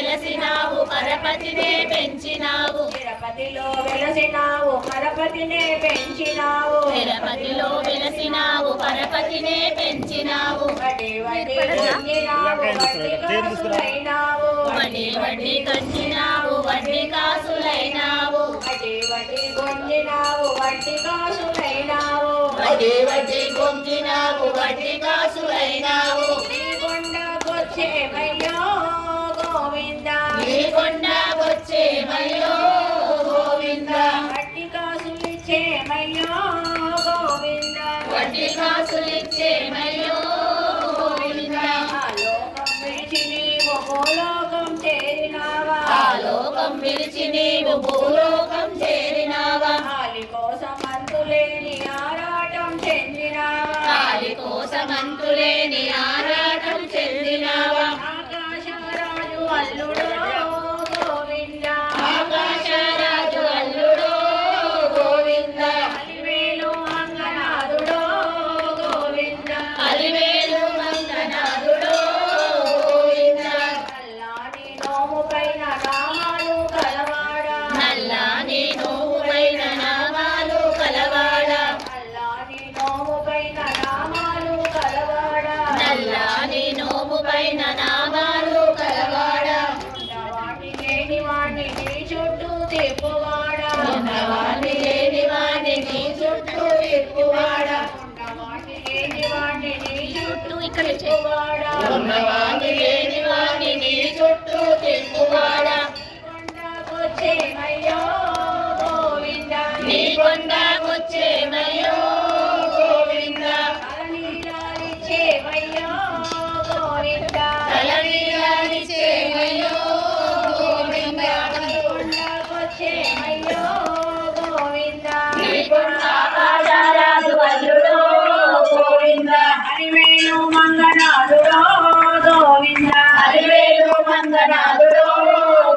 వెలసినావు పరపతినే పెంచినావు. తిరుపతిలో వెలసినావు పరపతినే పెంచినావు. తిరుపతిలో వెలసినావు పరపతినే పెంచినావు. వడి వడి వడ్డీ వడ్డీ కంచినావు వడ్డీ కాసులైనావు. వడి వడి పొందినావు వడ్డీ కాసులైనావు. వడ్డీ వడ్డీ కొంచినావు వడ్డీ కాసులైనావు. గోవింద. నీ కొండ వచ్చేమయ్యో గోవింద. వడ్డీ కాసులిచ్చేవయ్యో గోవింద. వడ్డీ కాసులిచ్చేమయ్యో గోవింద. ఆ లోకం విడిచి నీవు భూలోకం చేరినావా. ఆ లోకం విడిచి నీవు భూలోకం చేరినావా. ఆలి కోసం అంతులేని ఆరాటం చెందినావా. కాలి ఆరాటం చెందినావా. చుట్టూ ఇక్కడ చుట్టూ తిప్పువాడా నీ కొండకొచ్చేమయ్యో హరివేణు మంగనాథుడో గోవింద. అలివేలు మంగనాథుడో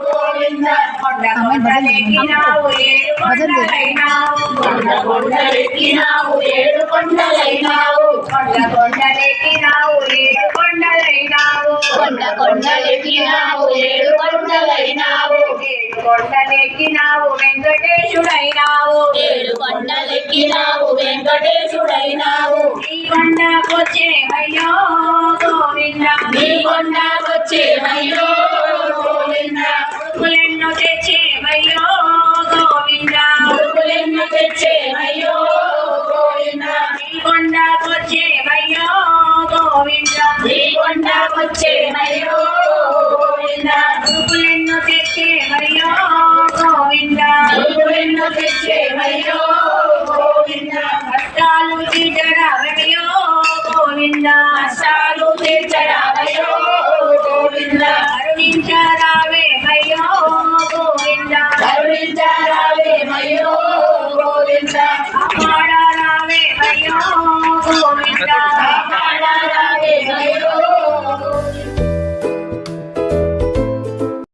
గోవింద. కొండ కొండలెక్కినావు ఏడు కొండలైనావు. కొండ కొండలెక్కినావు ఏడు కొండలైనావు. కొండ కొండలెక్కినావు ఏడు కొండలైనావు. కొండ కొండలెక్కినావు ఏడు కొండలైనావు. ఏడు కొండలెక్కినావు వెంకటేశుడైనావు. ఏడు కొండలెక్కినావు వచ్చేవయ్యో గోవింద. నీ కొండ వచ్చేవయ్యో గోవింద. పులెన్ను తెచ్చేవయ్యో గోవింద. పులెన్ను తెచ్చేవయ్యో గోవింద. నీ కొండ వచ్చేవయ్యో గోవింద. నీ కొండ వచ్చేవయ్యో కష్టాలు తీర్చరామయో గోవింద కరుణించరా